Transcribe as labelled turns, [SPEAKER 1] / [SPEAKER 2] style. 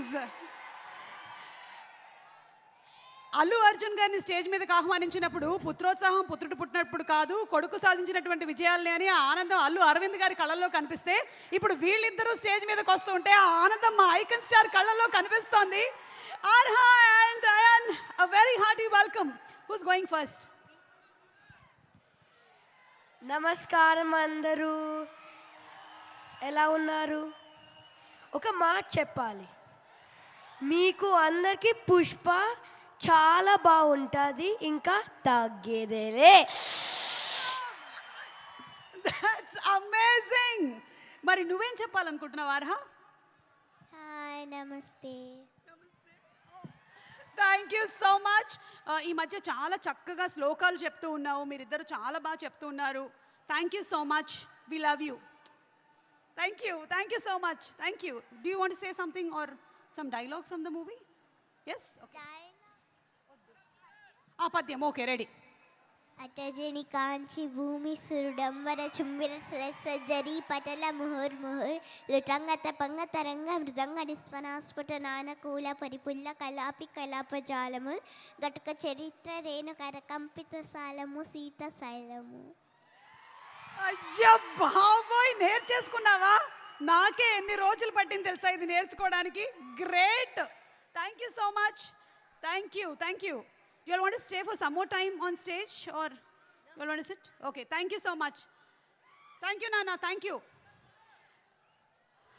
[SPEAKER 1] Please. Allu Arjun గారిని stage మీదకి ఆహ్వానించినప్పుడు పుత్రోత్సాహం పుత్రుడు పుట్టినప్పుడు కాదు కొడుకు సాధించినటువంటి విజయాలని అని ఆనందం అల్లు అరవింద్ గారి కళ్ళల్లో కనిపిస్తే ఇప్పుడు వీళ్ళిద్దరూ స్టేజ్ మీదకి వస్తూ ఉంటే ఆ ఆనందం మా ఐకన్ స్టార్ కళ్ళల్లో కనిపిస్తోంది. Arha and Ayaan a very hearty welcome who's going first
[SPEAKER 2] నమస్కారం అందరూ. ఎలా ఉన్నారు? ఒక మాట చెప్పాలి. మీకు అందరికీ పుష్ప చాలా బాగుంటుంది ఇంకా తగ్గేదేలే.
[SPEAKER 1] దట్స్ అమేజింగ్ మరి నువ్వేం చెప్పాలనుకుంటున్నావు ఆర్హా
[SPEAKER 3] హాయ్ నమస్తే.
[SPEAKER 1] థ్యాంక్ యూ సో మచ్ ఈ మధ్య చాలా చక్కగా శ్లోకాలు చెప్తూ ఉన్నావు మీరిద్దరు చాలా బాగా చెప్తూ ఉన్నారు. Thank you so much we love you thank you thank you so much thank you do you want say something or some dialogue from the movie yes ఆ పద్యం ఓకే రెడీ
[SPEAKER 3] అటజని కాంచి భూమి సురుడంబర చుంబిర జరి పటల ముహుర్ ముహుర్ లుటంగత పంగ తరంగ మృదంగ నిస్వనాస్ఫుట నానకూల పరిపుల్ల కలాపి కలాపజాలము గటుక చరిత్ర రేణు కరకంపిత సాలము సీత శైలము
[SPEAKER 1] అయ్యా బాబోయ్ నేర్చేసుకున్నావా నాకే ఎన్ని రోజులు పట్టింది తెలుసా ఇది నేర్చుకోవడానికి? Great thank you so much thank you thank you you want stay for some more time on stage or you want sit okay thank you so much thank you నాన్న థ్యాంక్ యూ